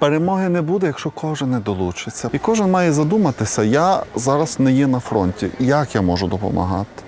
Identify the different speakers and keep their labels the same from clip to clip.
Speaker 1: Перемоги не буде, якщо кожен не долучиться. І кожен має задуматися, я зараз не є на фронті. Як я можу допомагати?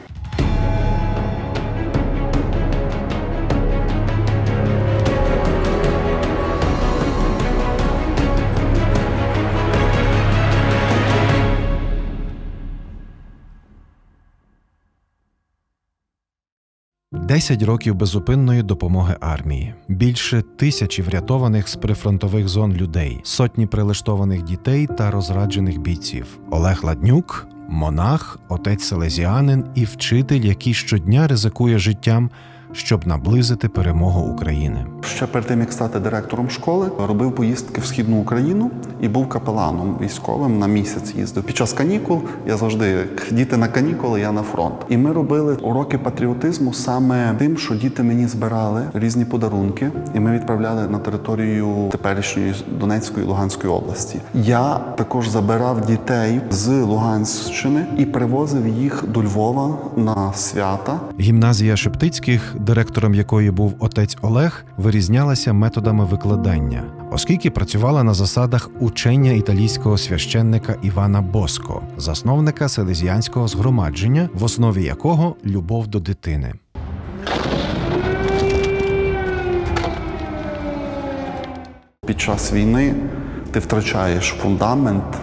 Speaker 2: Десять років безупинної допомоги армії, більше тисячі врятованих з прифронтових зон людей, сотні прилаштованих дітей та розраджених бійців. Олег Ладнюк, монах, отець селезіанин і вчитель, який щодня ризикує життям, щоб наблизити перемогу України.
Speaker 1: Ще перед тим, як стати директором школи, робив поїздки в східну Україну і був капеланом військовим на місяць їздив. Під час канікул я завжди діти на канікули, я на фронт. І ми робили уроки патріотизму саме тим, що діти мені збирали різні подарунки, і ми відправляли на територію теперішньої Донецької і Луганської області. Я також забирав дітей з Луганщини і привозив їх до Львова на свята.
Speaker 2: Гімназія Шептицьких, директором якої був отець Олег, вирізнялася методами викладання, оскільки працювала на засадах учення італійського священника Івана Боско, засновника селезіанського згромадження, в основі якого любов до дитини.
Speaker 1: Під час війни ти втрачаєш фундамент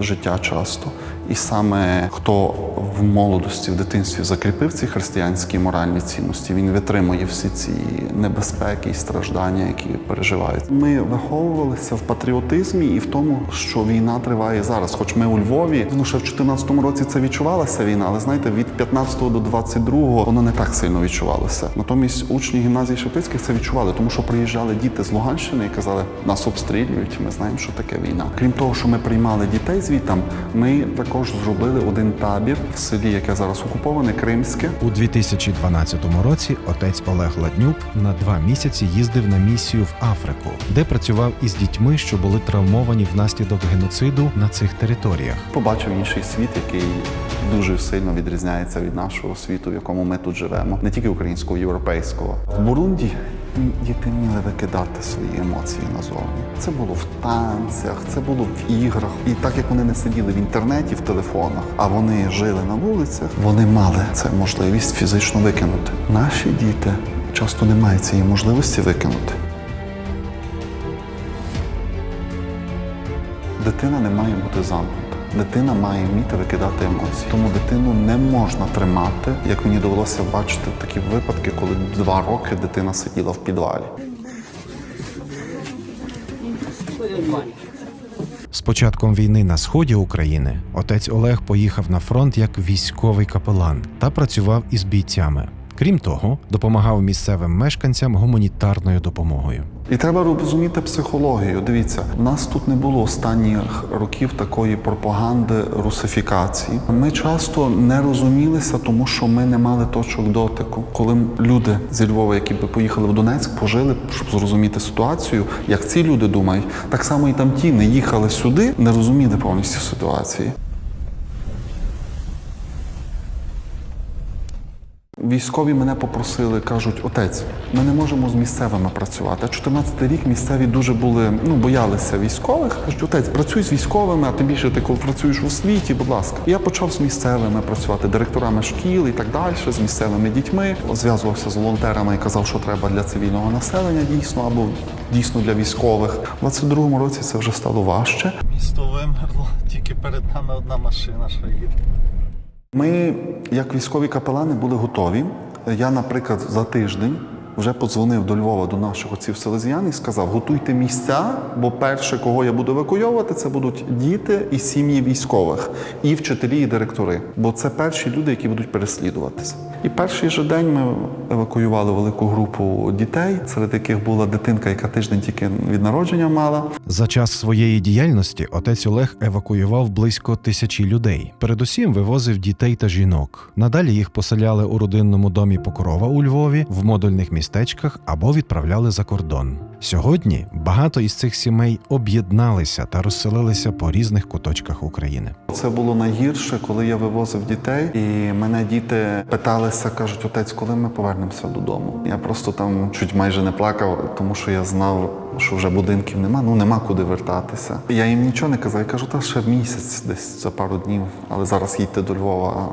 Speaker 1: життя часто. І саме хто в молодості, в дитинстві закріпив ці християнські моральні цінності, він витримує всі ці небезпеки і страждання, які переживають. Ми виховувалися в патріотизмі і в тому, що війна триває зараз. Хоч ми у Львові, ну ще в 2014 році це відчувалася війна, але знаєте, від 15 до 22 воно не так сильно відчувалося. Натомість учні гімназії Шептицьких це відчували, тому що приїжджали діти з Луганщини і казали, нас обстрілюють. Ми знаємо, що таке війна. Крім того, що ми приймали дітей звітам, ми також зробили один табір в селі, яке зараз окуповане, Кримське.
Speaker 2: У 2012 році отець Олег Ладнюк на два місяці їздив на місію в Африку, де працював із дітьми, що були травмовані внаслідок геноциду на цих територіях.
Speaker 1: Побачив інший світ, який дуже сильно відрізняється від нашого світу, в якому ми тут живемо, не тільки українського, європейського. В Бурунді діти вміли викидати свої емоції назовні. Це було в танцях, це було в іграх. І так як вони не сиділи в інтернеті, в телефонах, а вони жили на вулицях, вони мали це можливість фізично викинути. Наші діти часто не мають цієї можливості викинути. Дитина не має бути замкнута. Дитина має вміти викидати емоції. Тому дитину не можна тримати. Як мені довелося бачити такі випадки, коли два роки дитина сиділа в підвалі.
Speaker 2: З початком війни на сході України отець Олег поїхав на фронт як військовий капелан та працював із бійцями. Крім того, допомагав місцевим мешканцям гуманітарною допомогою.
Speaker 1: І треба розуміти психологію. Дивіться, в нас тут не було останніх років такої пропаганди русифікації. Ми часто не розумілися, тому що ми не мали точок дотику. Коли люди зі Львова, які би поїхали в Донецьк, пожили, щоб зрозуміти ситуацію, як ці люди думають, так само і там ті не їхали сюди, не розуміли повністю ситуації. Військові мене попросили, кажуть, отець, ми не можемо з місцевими працювати. А 14 рік місцеві дуже були, ну боялися військових. Кажуть, отець, працюй з військовими, а тим більше ти коли працюєш в освіті, будь ласка. І я почав з місцевими працювати, директорами шкіл і так далі, з місцевими дітьми. Зв'язувався з волонтерами і казав, що треба для цивільного населення дійсно або дійсно для військових. У 22-му році це вже стало важче.
Speaker 3: Місто вимерло, тільки перед нами одна машина, що їде.
Speaker 1: Ми, як військові капелани, були готові. Я, наприклад, за тиждень вже подзвонив до Львова до наших отців селезіян і сказав: готуйте місця, бо перше, кого я буду евакуйовувати, це будуть діти і сім'ї військових, і вчителі, і директори. Бо це перші люди, які будуть переслідуватися. І перший же день ми евакуювали велику групу дітей, серед яких була дитинка, яка тиждень тільки від народження мала.
Speaker 2: За час своєї діяльності отець Олег евакуював близько тисячі людей. Передусім вивозив дітей та жінок. Надалі їх поселяли у родинному домі Покрова у Львові, в модульних містах містечках або відправляли за кордон. Сьогодні багато із цих сімей об'єдналися та розселилися по різних куточках України.
Speaker 1: Це було найгірше, коли я вивозив дітей, і мене діти питалися, кажуть, отець, коли ми повернемося додому. Я просто там чуть майже не плакав, тому що я знав, що вже будинків нема, ну нема куди вертатися. Я їм нічого не казав. Я кажу, та ще місяць, десь за пару днів, але зараз їдьте до Львова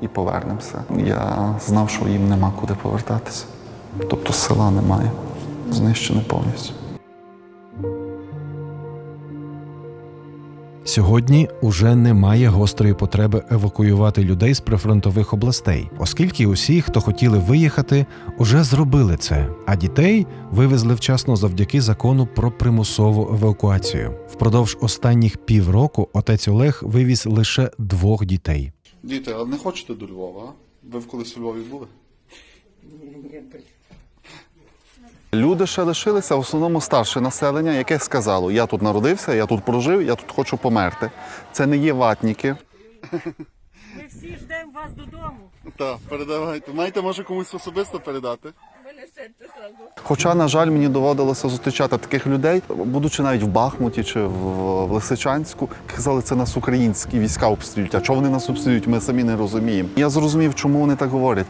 Speaker 1: і повернемося. Я знав, що їм нема куди повертатися. Тобто села немає, знищене повністю.
Speaker 2: Сьогодні уже немає гострої потреби евакуювати людей з прифронтових областей, оскільки усі, хто хотіли виїхати, уже зробили це. А дітей вивезли вчасно завдяки закону про примусову евакуацію. Впродовж останніх півроку отець Олег вивіз лише двох дітей.
Speaker 1: Діти, а не хочете до Львова? Ви колись у Львові були? Люди ще лишилися в основному старше населення, яке сказало: я тут народився, я тут прожив, я тут хочу померти. Це не є ватніки.
Speaker 4: Ми всі ждемо вас додому.
Speaker 1: Так, передавайте. Маєте, може комусь особисто передати? Хоча, на жаль, мені доводилося зустрічати таких людей, будучи навіть в Бахмуті чи в Лисичанську, казали, це нас українські війська обстрілюють. А чого вони нас обстрілюють, ми самі не розуміємо. Я зрозумів, чому вони так говорять.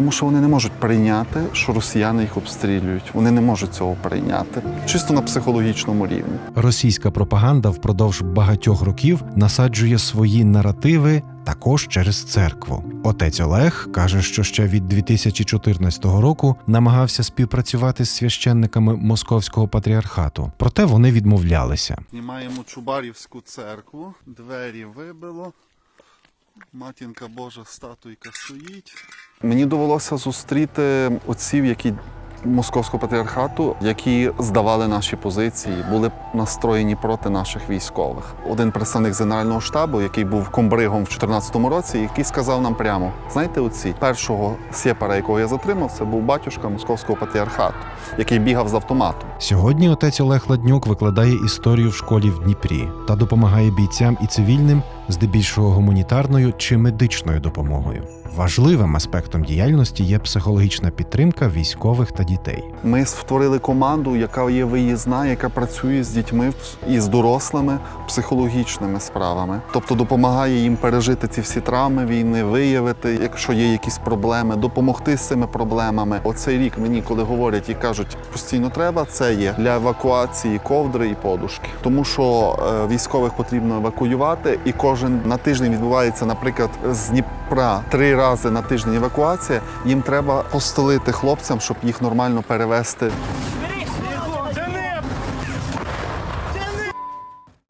Speaker 1: Тому що вони не можуть прийняти, що росіяни їх обстрілюють. Вони не можуть цього прийняти. Чисто на психологічному рівні.
Speaker 2: Російська пропаганда впродовж багатьох років насаджує свої наративи також через церкву. Отець Олег каже, що ще від 2014 року намагався співпрацювати з священниками московського патріархату, проте вони відмовлялися.
Speaker 1: Знімаємо Чубарівську церкву, двері вибило. Матінка Божа статуйка стоїть. Мені довелося зустріти отців, які московського патріархату, які здавали наші позиції, були настроєні проти наших військових. Один представник генерального штабу, який був комбригом в 2014 році, який сказав нам прямо: знаєте, оці першого сєпара, якого я затримав, це був батюшка московського патріархату, який бігав з автоматом.
Speaker 2: Сьогодні отець Олег Ладнюк викладає історію в школі в Дніпрі та допомагає бійцям і цивільним здебільшого гуманітарною чи медичною допомогою. Важливим аспектом діяльності є психологічна підтримка військових та дітей.
Speaker 1: Ми створили команду, яка є виїзна, яка працює з дітьми і з дорослими психологічними справами, тобто допомагає їм пережити ці всі травми війни, виявити, якщо є якісь проблеми, допомогти з цими проблемами. Оцей рік мені, коли говорять і кажуть, постійно треба, це є для евакуації ковдри і подушки, тому що е, військових потрібно евакуювати, і кожен на тиждень відбувається, наприклад, з Дніпра три рази на тиждень евакуація. Їм треба постелити хлопцям, щоб їх нормально перевести.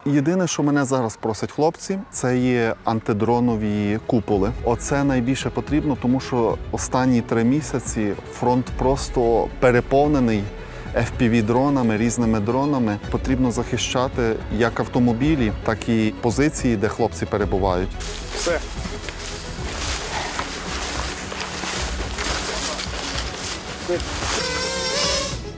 Speaker 1: Єдине, що мене зараз просять хлопці, це є антидронові куполи. Оце найбільше потрібно, тому що останні три місяці фронт просто переповнений. FPV-дронами, різними дронами потрібно захищати як автомобілі, так і позиції, де хлопці перебувають. Все.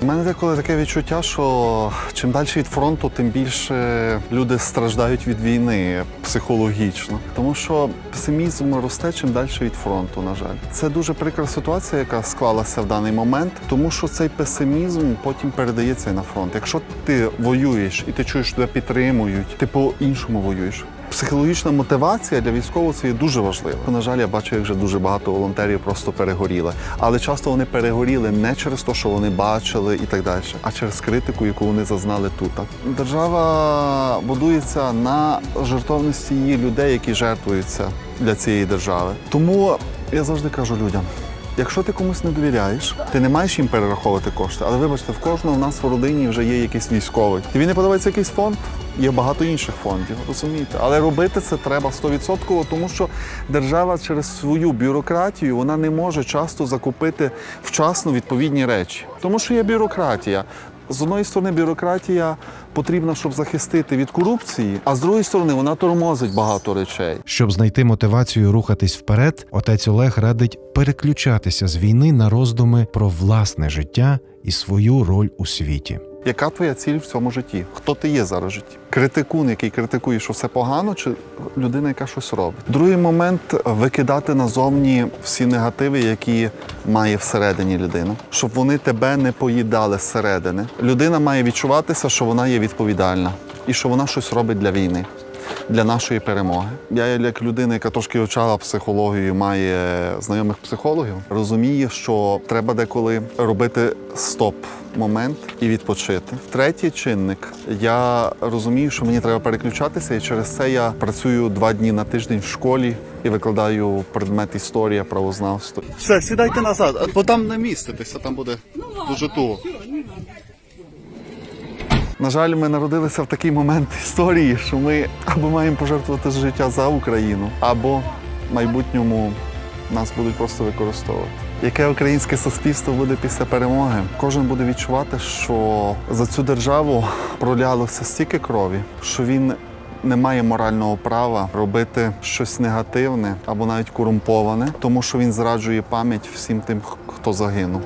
Speaker 1: У мене деколи таке відчуття, що чим далі від фронту, тим більше люди страждають від війни психологічно. Тому що песимізм росте чим далі від фронту, на жаль. Це дуже прикра ситуація, яка склалася в даний момент, тому що цей песимізм потім передається на фронт. Якщо ти воюєш і ти чуєш, що тебе підтримують, ти по-іншому воюєш. Психологічна мотивація для військового це є дуже важлива. На жаль, я бачу, як вже дуже багато волонтерів просто перегоріли. Але часто вони перегоріли не через те, що вони бачили і так далі, а через критику, яку вони зазнали тут. Держава будується на жертовності її людей, які жертвуються для цієї держави. Тому я завжди кажу людям. Якщо ти комусь не довіряєш, ти не маєш їм перераховувати кошти. Але вибачте, в кожного в нас в родині вже є якийсь військовий. Тобі не подобається якийсь фонд? Є багато інших фондів, розумієте? Але робити це треба 100%, тому що держава через свою бюрократію вона не може часто закупити вчасно відповідні речі. Тому що є бюрократія. З одної сторони, бюрократія потрібна, щоб захистити від корупції, а з другої сторони, вона тормозить багато речей.
Speaker 2: Щоб знайти мотивацію рухатись вперед, отець Олег радить переключатися з війни на роздуми про власне життя і свою роль у світі.
Speaker 1: Яка твоя ціль в цьому житті? Хто ти є зараз в житті? Критикун, який критикує, що все погано, чи людина, яка щось робить? Другий момент викидати назовні всі негативи, які має всередині людина, щоб вони тебе не поїдали зсередини. Людина має відчуватися, що вона є відповідальна і що вона щось робить для війни для нашої перемоги. Я, як людина, яка трошки вивчала психологію, має знайомих психологів, розумію, що треба деколи робити стоп. Момент і відпочити. Третій чинник. Я розумію, що мені треба переключатися, і через це я працюю два дні на тиждень в школі і викладаю предмет історія, правознавство. Все, сідайте назад, бо там не міститеся, там буде дуже туго. На жаль, ми народилися в такий момент історії, що ми або маємо пожертвувати життя за Україну, або в майбутньому нас будуть просто використовувати. Яке українське суспільство буде після перемоги? Кожен буде відчувати, що за цю державу пролялося стільки крові, що він не має морального права робити щось негативне або навіть корумповане, тому що він зраджує пам'ять всім тим, хто загинув.